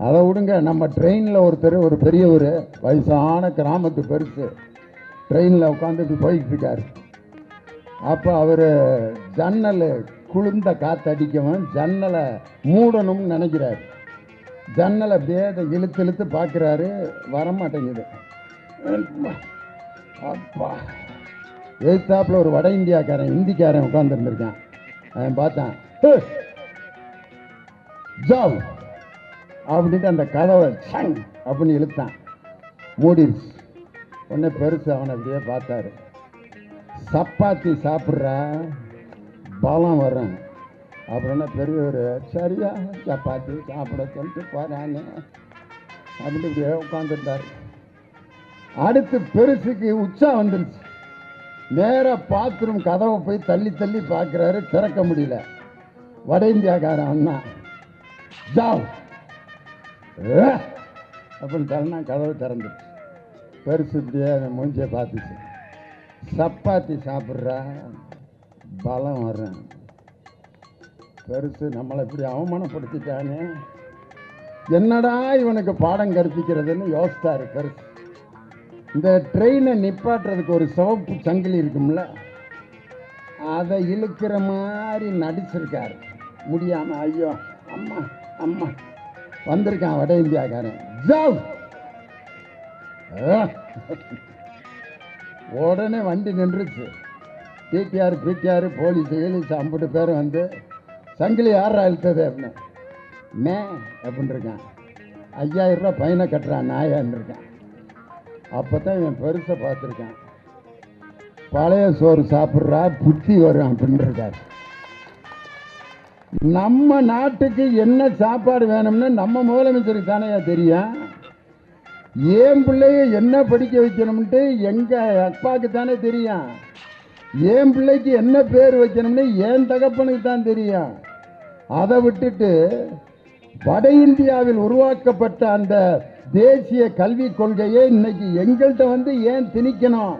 அதை விடுங்க நம்ம ட்ரெயினில் ஒருத்தர் ஒரு பெரியவர் வயசான கிராமத்து பெருசு ட்ரெயினில் உட்காந்துட்டு போய்கிட்டு இருக்காரு. அப்போ அவர் ஜன்னல் குளிர்ந்த காற்றடிக்கவும் ஜன்னலை மூடணும்னு நினைக்கிறாரு. ஜன்னலை அப்படியே அதை இழுத்து இழுத்து பார்க்குறாரு வரமாட்டேங்குது. அப்பா. எழுத்தாப்பில் ஒரு வட இந்தியாக்காரன் இந்திக்காரன் உட்காந்துருந்துருக்கான் அவன் பார்த்தான் ஜாவ்! அப்படின்ட்டு அந்த கதவை சங் அப்படின்னு இழுத்தான். மூடிடுச்சு உடனே பெருசு அவனை அப்படியே பார்த்தாரு. சப்பாத்தி சாப்பிட்ற பலம் வரும். அப்புறம் பெரியவர் சரியா சப்பாத்தி சாப்பிட சொல்லிட்டு போறானே. அப்படின்னு இப்படியே உட்காந்துருந்தார் அடுத்து பெருசுக்கு உச்சா வந்துருச்சு. நேராக பாத்ரூம் கதவை போய் தள்ளி தள்ளி பார்க்குறாரு திறக்க முடியல. வட இந்தியாக்காரன் அண்ணா. ஜாவ். ஏ! அப்படின்னு தள்ளனா கதவு திறந்துச்சு பெருசு இப்படியே அவன் மூஞ்சியை பார்த்துச்சு. சப்பாத்தி சாப்பிட்றா. பலம் வரும் பெருசு நம்மளை இப்படி அவமானப்படுத்திட்டானே. என்னடா இவனுக்கு பாடம் கற்பிக்கிறதுன்னு யோசித்தாரு பெருசு. இந்த ட்ரெயினை நிப்பாட்டுறதுக்கு ஒரு சிவப்பு சங்கிலி இருக்கும்ல அதை இழுக்கிற மாதிரி நடிச்சிருக்காரு. முடியாமல் ஐயோ அம்மா அம்மா. வந்திருக்கான் வட இந்தியாக்காரன். ஜாவ்! ஆ. உடனே வண்டி நின்றுச்சு. பிடிஆர் பிடிஆர் போலீஸ் கீலீஸ் ஐம்பது பேர் வந்து சங்கிலி யாரா இழுத்தது அப்படின்னு. மே அப்படின்னு இருக்கான் ஐயாயிரம் பையனை கட்டுறான் நாயான்னு இருக்கான் அப்போ தான் என் பெருசை பார்த்துருக்கான். பழைய சோறு சாப்பிட்றா புத்தி வரும் அப்படின்னு இருக்கார் நம்ம நாட்டுக்கு என்ன சாப்பாடு வேணும்னு நம்ம முதலமைச்சருக்கு தானே தெரியும். ஏன் பிள்ளைய என்ன படிக்க வைக்கணும்ன்ட்டு எங்கள் அப்பாவுக்கு தானே தெரியும். ஏன் பிள்ளைக்கு என்ன பேர் வைக்கணும்னு ஏன் தகப்பனுக்கு தான் தெரியும். அதை விட்டுட்டு வட இந்தியாவில் உருவாக்கப்பட்ட அந்த தேசிய கல்விக் கொள்கையை இன்னைக்கு எங்கள்கிட்ட வந்து ஏன் திணிக்கணும்?